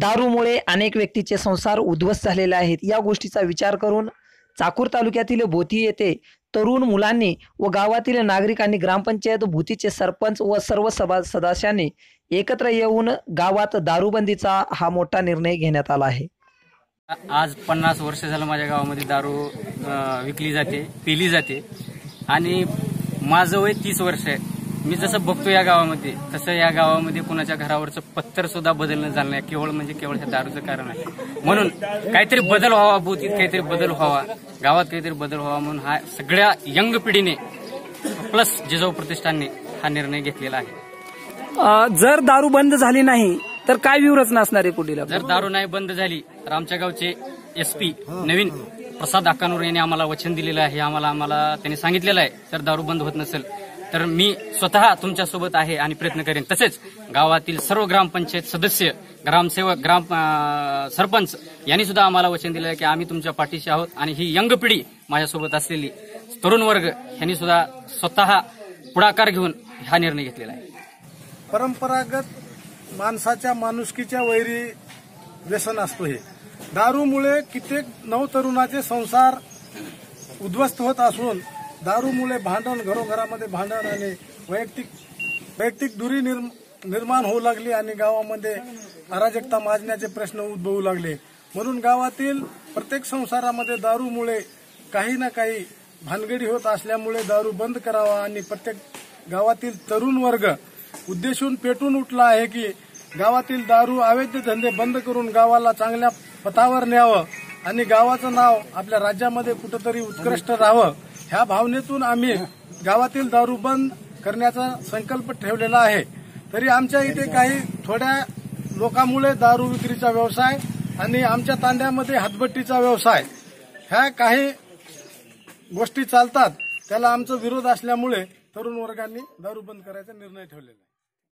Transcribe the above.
दारूमुळे अनेक व्यक्तीचे संसार उद्ध्वस्त झालेले आहेत. या गोष्टीचा विचार करून चाकूर तालुक्यातील भोती येथे तरुण मुलांनी व गावातील नागरिकांनी ग्रामपंचायत भूतीचे सरपंच व सर्व सभा सदस्यांनी एकत्र येऊन गावात दारूबंदीचा हा मोठा निर्णय घेण्यात आला आहे. आज पन्नास वर्ष झालं माझ्या गावामध्ये दारू विकली जाते पिली जाते. आणि माझं वय तीस वर्ष आहे. मी जसं बघतो या गावामध्ये तसं या गावामध्ये कुणाच्या घरावरचं पत्तर सुद्धा बदलणं झालं नाही. केवळ म्हणजे केवळ ह्या दारूचं कारण आहे. म्हणून काहीतरी बदल व्हावा भूतीत काहीतरी बदल व्हावा गावात काहीतरी बदल व्हावा म्हणून हा सगळ्या यंग पिढीने प्लस जिजाऊ प्रतिष्ठानने हा निर्णय घेतलेला आहे. जर दारू बंद झाली नाही तर काय व्यूहरचना असणार आहे पुढील जर दारू नाही बंद झाली तर आमच्या गावचे एसपी नवीन प्रसाद अक्कानूर यांनी आम्हाला वचन दिलेलं आहे आम्हाला आम्हाला त्यांनी सांगितलेलं आहे जर दारू बंद होत नसेल तर मी स्वतः तुमच्यासोबत आहे आणि प्रयत्न करेन. तसेच गावातील सर्व ग्रामपंचायत सदस्य ग्रामसेवक ग्राम सरपंच यांनी सुद्धा आम्हाला वचन दिलं आहे की आम्ही तुमच्या पाठीशी आहोत आणि ही यंग पिढी माझ्यासोबत असलेली तरुण वर्ग यांनी सुद्धा स्वतः पुढाकार घेऊन हा निर्णय घेतलेला आहे. परंपरागत माणसाच्या माणुसकीच्या वैरी व्यसन असतो हे. दारूमुळे कित्येक नवतरुणाचे संसार उद्ध्वस्त होत असून दारूमुळे भांडण घरोघरामध्ये भांडण आणि वैयक्तिक वैयक्तिक दुरी निर्म- निर्माण होऊ लागली आणि गावामध्ये अराजकता माजण्याचे प्रश्न उद्भवू लागले. म्हणून गावातील प्रत्येक संसारामध्ये दारूमुळे काही ना काही भानगडी होत असल्यामुळे दारू बंद करावा आणि प्रत्येक गावातील तरुण वर्ग उद्देशून पेटून उठला आहे की गावातील दारू अवैध धंदे बंद करून गावाला चांगल्या पथावर न्यावं. आणि गावाचं नाव आपल्या राज्यामध्ये कुठंतरी उत्कृष्ट राहावं ह्या भावनेतून आम्ही गावातील दारू बंद करण्याचा संकल्प ठेवलेला आहे. तरी आमच्या इथे काही थोड्या लोकांमुळे दारू विक्रीचा व्यवसाय आणि आमच्या तांड्यामध्ये हातभट्टीचा व्यवसाय ह्या काही गोष्टी चालतात त्याला आमचा विरोध असल्यामुळे तरुण वर्गांनी दारू बंद करायचा निर्णय ठेवलेला आहे.